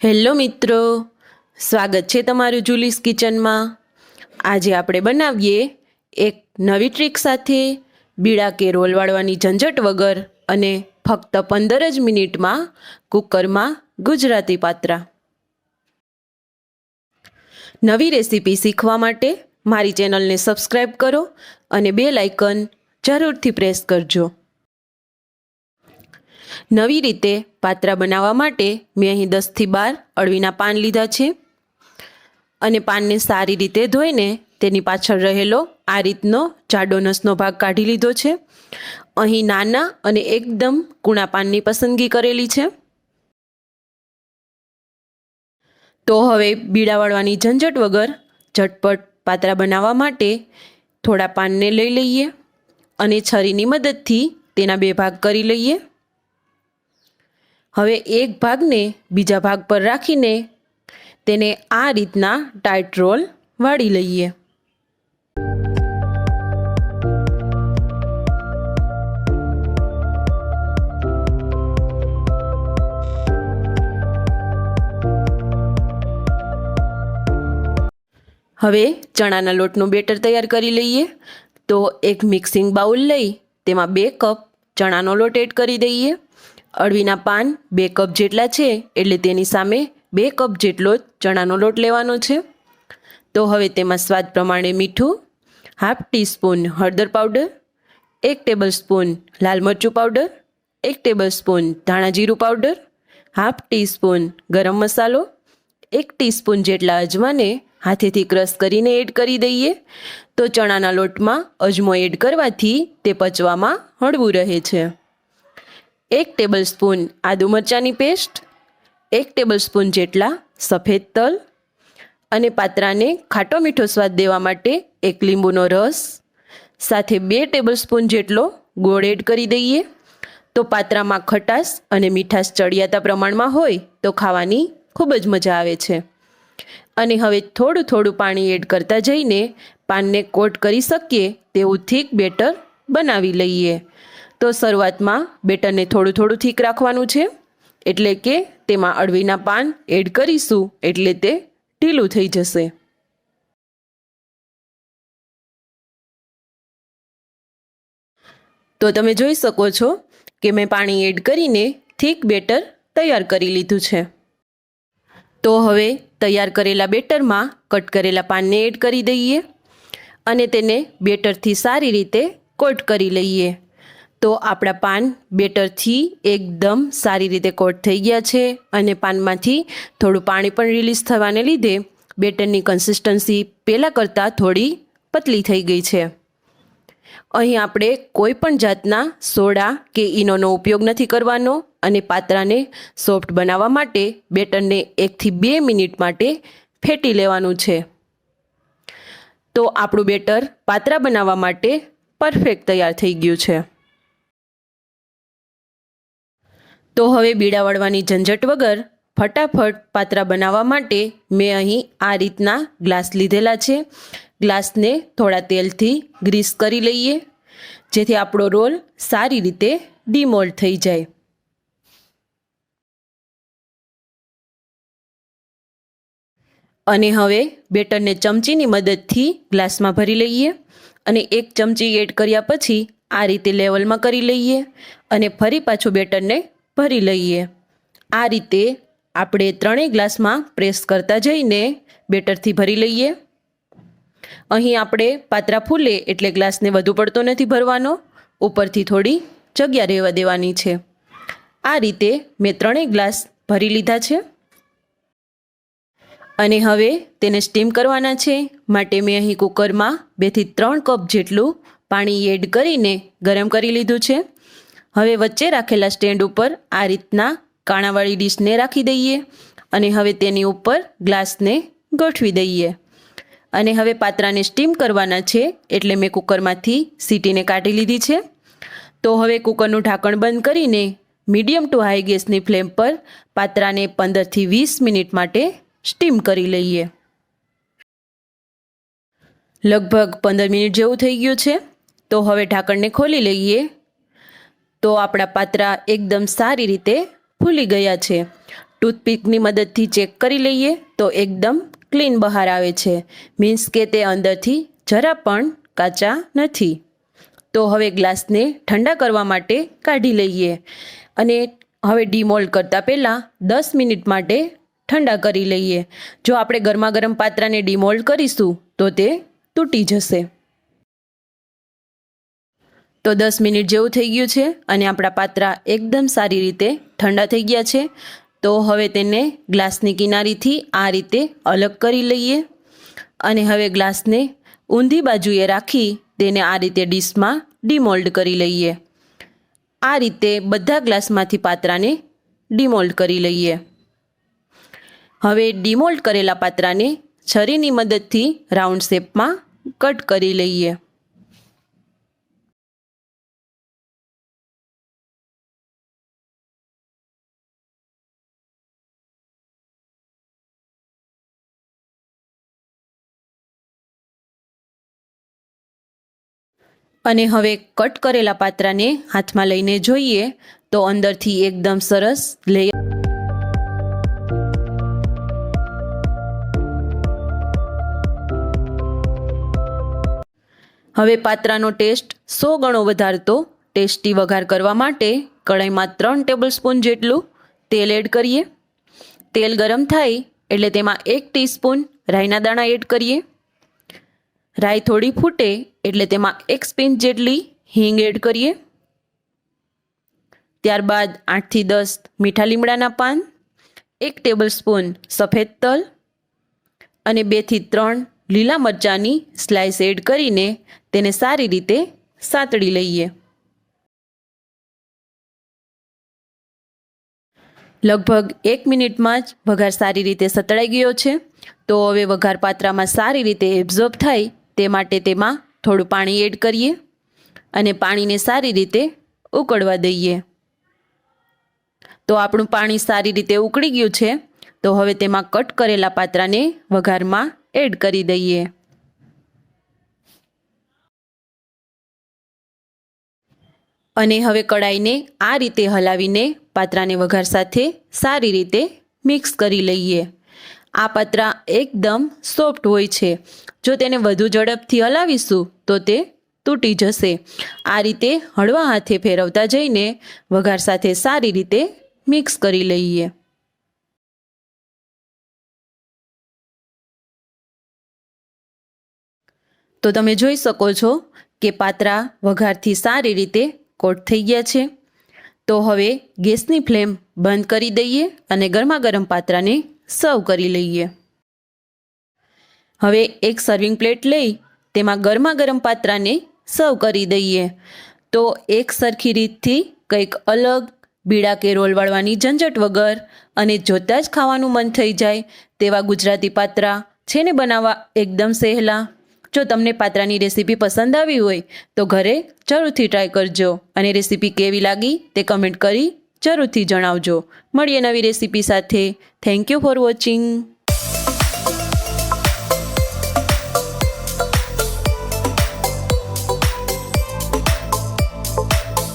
Hello મિત્રો, સ્વાગત છે તમારું જુલીસ કિચનમાં. આજે આપણે બનાવીએ એક નવી ટ્રીક સાથે બીડા કે રોલ વાળવાની ઝંઝટ વગર અને ફક્ત પંદર જ મિનિટમાં કુકરમાં ગુજરાતી પાત્રા. નવી રેસીપી શીખવા માટે મારી ચેનલને સબસ્ક્રાઈબ કરો અને બે લાઇકન જરૂરથી પ્રેસ કરજો. નવી રીતે પાત્રા બનાવવા માટે મેં અહીં દસથી બાર અળવીના પાન લીધા છે. અને પાનને સારી રીતે ધોઈને તેની પાછળ રહેલો આ રીતનો જાડો નસનો ભાગ કાઢી લીધો છે. અહીં નાના અને એકદમ કૂણા પાનની પસંદગી કરેલી છે. તો હવે બીડા વાળવાની ઝંઝટ વગર ઝટપટ પાત્રા બનાવવા માટે થોડા પાનને લઈ લઈએ અને છરીની મદદથી તેના બે ભાગ કરી લઈએ. હવે એક ભાગને બીજા ભાગ પર રાખીને તેને આ રીતના ટાઈટ રોલ વાળી લઈએ. હવે ચણાના લોટનું બેટર તૈયાર કરી લઈએ. તો એક મિક્સિંગ બાઉલ લઈ તેમાં બે કપ ચણાનો લોટ એડ કરી દઈએ. અળવીના પાન બે કપ જેટલા છે એટલે તેની સામે બે કપ જેટલો ચણાનો લોટ લેવાનો છે. તો હવે તેમાં સ્વાદ પ્રમાણે મીઠું, હાફ ટીસ્પૂન હળદર પાવડર, એક ટેબલ સ્પૂન લાલ મરચું પાવડર, એક ટેબલ સ્પૂન ધાણા જીરું પાવડર, હાફ ટીસ્પૂન ગરમ મસાલો, એક ટીસ્પૂન જેટલા અજમાને હાથેથી ક્રશ કરીને એડ કરી દઈએ. તો ચણાના લોટમાં અજમો એડ કરવાથી તે પચવામાં હળવું રહે છે. એક ટેબલ સ્પૂન આદુ મરચાંની પેસ્ટ એક ટેબલ સ્પૂન જેટલા સફેદ તલ અને પાત્રાને ખાટો મીઠો સ્વાદ દેવા માટે એક લીંબુનો રસ. સાથે બે ટેબલ સ્પૂન જેટલો ગોળ એડ કરી દઈએ. તો પાત્રામાં ખટાશ અને મીઠાશ ચડિયાતા પ્રમાણમાં હોય તો ખાવાની ખૂબ જ મજા આવે છે. અને હવે થોડું થોડું પાણી એડ કરતા જઈને પાનને કોટ કરી શકીએ તેવું થીક બેટર બનાવી લઈએ. તો શરૂઆતમાં બેટરને થોડું થોડું થીક રાખવાનું છે, એટલે કે તેમાં અળવીના પાન એડ કરીશું, એટલે તે ઢીલું થઈ જશે. તો તમે જોઈ શકો છો કે મેં પાણી એડ કરીને થીક બેટર તૈયાર કરી લીધું છે. તો હવે તૈયાર કરેલા બેટરમાં કટ કરેલા પાનને એડ કરી દઈએ અને તેને બેટરથી સારી રીતે કોટ કરી લઈએ. તો આપણા પાન બેટરથી એકદમ સારી રીતે કોટ થઈ ગયા છે અને પાનમાંથી થોડું પાણી પણ રિલીઝ થવાને લીધે બેટરની કન્સિસ્ટન્સી પહેલાં કરતાં થોડી પતલી થઈ ગઈ છે. અહીં આપણે કોઈ પણ જાતના સોડા કે ઈનોનો ઉપયોગ નથી કરવાનો અને પાત્રાને સોફ્ટ બનાવવા માટે બેટરને એકથી બે મિનિટ માટે ફેટી લેવાનું છે. તો આપણું બેટર પાત્રા બનાવવા માટે પરફેક્ટ તૈયાર થઈ ગયું છે. તો હવે બીડા વળવાની ઝંઝટ વગર ફટાફટ પાત્રા બનાવવા માટે મેં અહીં આ રીતના ગ્લાસ લીધેલા છે. ગ્લાસને થોડા તેલથી ગ્રીસ કરી લઈએ, જેથી આપણો રોલ સારી રીતે ડીમોલ્ડ થઈ જાય. અને હવે બેટરને ચમચીની મદદથી ગ્લાસમાં ભરી લઈએ અને એક ચમચી એડ કર્યા પછી આ રીતે લેવલમાં કરી લઈએ અને ફરી પાછું બેટરને ભરી લઈએ. આ રીતે આપણે ત્રણેય ગ્લાસમાં પ્રેસ કરતા જઈને બેટરથી ભરી લઈએ. અહીં આપણે પાત્રા ફૂલે એટલે ગ્લાસને વધુ પડતો નથી ભરવાનો. ઉપરથી થોડી જગ્યા રહેવા દેવાની છે. આ રીતે મેં ત્રણેય ગ્લાસ ભરી લીધા છે. અને હવે તેને સ્ટીમ કરવાના છે. માટે મેં અહીં કુકરમાં બેથી ત્રણ કપ જેટલું પાણી એડ કરીને ગરમ કરી લીધું છે. હવે વચ્ચે રાખેલા સ્ટેન્ડ ઉપર આ રીતના કાણાવાળી ડીશને રાખી દઈએ અને હવે તેની ઉપર ગ્લાસને ગોઠવી દઈએ. અને હવે પાત્રાને સ્ટીમ કરવાના છે એટલે મેં કુકરમાંથી સીટીને કાઢી લીધી છે. તો હવે કુકરનું ઢાંકણ બંધ કરીને મીડિયમ ટુ હાઈ ગેસની ફ્લેમ પર પાત્રાને પંદરથી વીસ મિનિટ માટે સ્ટીમ કરી લઈએ. લગભગ પંદર મિનિટ જેવું થઈ ગયું છે. તો હવે ઢાંકણને ખોલી લઈએ. તો આપણા પાત્રા એકદમ સારી રીતે ફૂલી ગયા છે. ટૂથપીકની મદદથી ચેક કરી લઈએ તો એકદમ ક્લીન બહાર આવે છે. મીન્સ કે તે અંદરથી જરા પણ કાચા નથી. તો હવે ગ્લાસને ઠંડા કરવા માટે કાઢી લઈએ અને હવે ડીમોલ્ડ કરતાં પહેલાં દસ મિનિટ માટે ઠંડા કરી લઈએ. જો આપણે ગરમા ગરમ પાત્રાને ડીમોલ્ડ કરીશું તો તે તૂટી જશે. તો દસ મિનિટ જેવું થઈ ગયું છે અને આપણા પાત્રા એકદમ સારી રીતે ઠંડા થઈ ગયા છે. તો હવે તેને ગ્લાસની કિનારીથી આ રીતે અલગ કરી લઈએ અને હવે ગ્લાસને ઊંધી બાજુએ રાખી તેને આ રીતે ડીશમાં ડીમોલ્ડ કરી લઈએ. આ રીતે બધા ગ્લાસમાંથી પાત્રાને ડીમોલ્ડ કરી લઈએ. હવે ડીમોલ્ડ કરેલા પાત્રાને છરીની મદદથી રાઉન્ડ શેપમાં કટ કરી લઈએ. અને હવે કટ કરેલા પાત્રાને હાથમાં લઈને જોઈએ તો અંદરથી એકદમ સરસ લેયર હવે પાત્રાનો ટેસ્ટ સો ગણો વધારતો, ટેસ્ટી વઘાર કરવા માટે કઢાઈમાં ત્રણ ટેબલ સ્પૂન જેટલું તેલ એડ કરીએ. તેલ ગરમ થાય એટલે તેમાં એક ટીસ્પૂન રાઈના દાણા એડ કરીએ. રાઈ થોડી ફૂટે એટલે તેમાં એક સ્પીન જેટલી હિંગ એડ કરીએ. ત્યારબાદ આઠથી દસ મીઠા લીમડાના પાન, એક ટેબલ સ્પૂન સફેદ તલ અને બેથી ત્રણ લીલા મરચાંની સ્લાઇસ એડ કરીને તેને સારી રીતે સાતળી લઈએ. લગભગ એક મિનિટમાં જ વઘાર સારી રીતે સતળાઈ ગયો છે. તો હવે વઘાર પાત્રામાં સારી રીતે એબ્ઝોર્બ થાય તે માટે તેમાં થોડું પાણી એડ કરીએ અને પાણીને સારી રીતે ઉકળવા દઈએ. તો આપણું પાણી સારી રીતે ઉકળી ગયું છે, તો હવે તેમાં કટ કરેલા પાત્રાને વઘારમાં એડ કરી દઈએ. અને હવે કડાઈને આ રીતે હલાવીને પાત્રાને વઘાર સાથે સારી રીતે મિક્સ કરી લઈએ. આ પતરા એકદમ સોફ્ટ હોય છે. જો તેને વધુ ઝડપથી હલાવીશું, તો તે તૂટી જશે. આ રીતે હળવા હાથે ફેરવતા જઈને વઘાર સાથે સારી રીતે મિક્સ કરી લઈએ. તો તમે જોઈ શકો છો કે પાત્રા વઘારથી સારી રીતે કોટ થઈ ગયા છે. તો હવે ગેસની ફ્લેમ બંધ કરી દઈએ અને ગરમા ગરમ પાત્રાને સર્વ કરી લઈએ. હવે એક સર્વિંગ પ્લેટ લઈ તેમાં ગરમા ગરમ પાત્રાને સર્વ કરી દઈએ. તો એક સરખી રીતથી કંઈક અલગ બીડા કે રોલ વાળવાની ઝંઝટ વગર અને જોતાં જ ખાવાનું મન થઈ જાય તેવા ગુજરાતી પાત્રા છે ને બનાવવા એકદમ સહેલા. જો તમને પાત્રાની રેસીપી પસંદ આવી હોય તો ઘરે જરૂરથી ટ્રાય કરજો. અને રેસીપી કેવી લાગી તે કમેન્ટ કરી જરૂરથી જણાવજો. મળીએ નવી રેસીપી સાથે. Thank you for watching